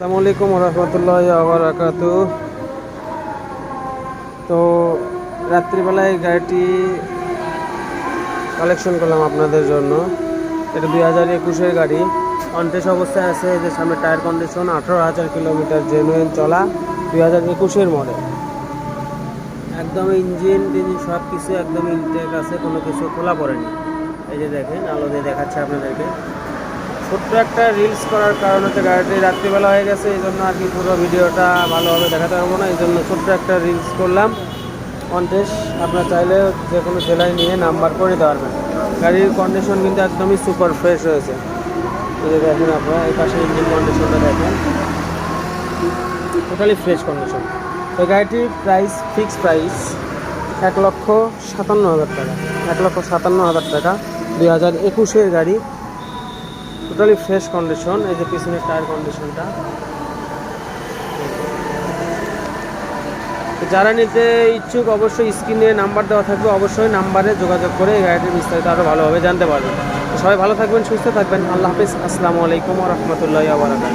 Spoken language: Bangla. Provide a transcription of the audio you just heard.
আসসালামু রহমতুল্লাহ আবরাকাত তো রাত্রিবেলায় গাড়িটি কালেকশন করলাম আপনাদের জন্য। এটা দুই হাজার একুশের গাড়ি। অনটেস অবস্থায় আছে যে সামনে টায়ার কন্ডিশন আঠারো হাজার কিলোমিটার জেনুইন চলা, দুই হাজার একুশের মডেল একদম ইঞ্জিন টিঞ্জিন সব কিছু একদম ইনটেক আছে, কোনো কিছু খোলা পড়েনি। এই যে দেখেন, আলো দিয়ে দেখাচ্ছে আপনাদেরকে। ছোট্ট একটা রিলস করার কারণে তো গাড়িটি রাত্রিবেলা হয়ে গেছে, এই জন্য আর কি পুরো ভিডিওটা ভালোভাবে দেখাতে পারব না, এই জন্য ছোট্ট একটা রিলস করলাম। কন্টেস্ট আপনার চাইলে যে কোনো জেলায় নিয়ে নাম্বার করে দিতে পারবেন। গাড়ির কন্ডিশন কিন্তু একদমই সুপার ফ্রেশ হয়েছে। এই যে দেখেন আপনারা, এই পাশে ইঞ্জিন কন্ডিশনটা দেখেন। টোটালি ফ্রেশ কন্ডিশন তো গাড়িটির প্রাইস ফিক্স প্রাইস এক লক্ষ সাতান্ন হাজার টাকা। এক লক্ষ সাতান্ন হাজার টাকা। দুই হাজার একুশের গাড়ি টোটালি ফ্রেশ কন্ডিশন এই যে পিছনের টায়ার কন্ডিশনটা যারা নিতে ইচ্ছুক অবশ্যই স্ক্রিনে নাম্বার দেওয়া থাকবে, অবশ্যই নাম্বারে যোগাযোগ করে এই গাড়িটির বিস্তারিত আরও ভালোভাবে জানতে পারবেন। সবাই ভালো থাকবেন, সুস্থ থাকবেন। আল্লাহ হাফিজ। আসসালামু আলাইকুম রহমতুল্লাহ আবরাকাত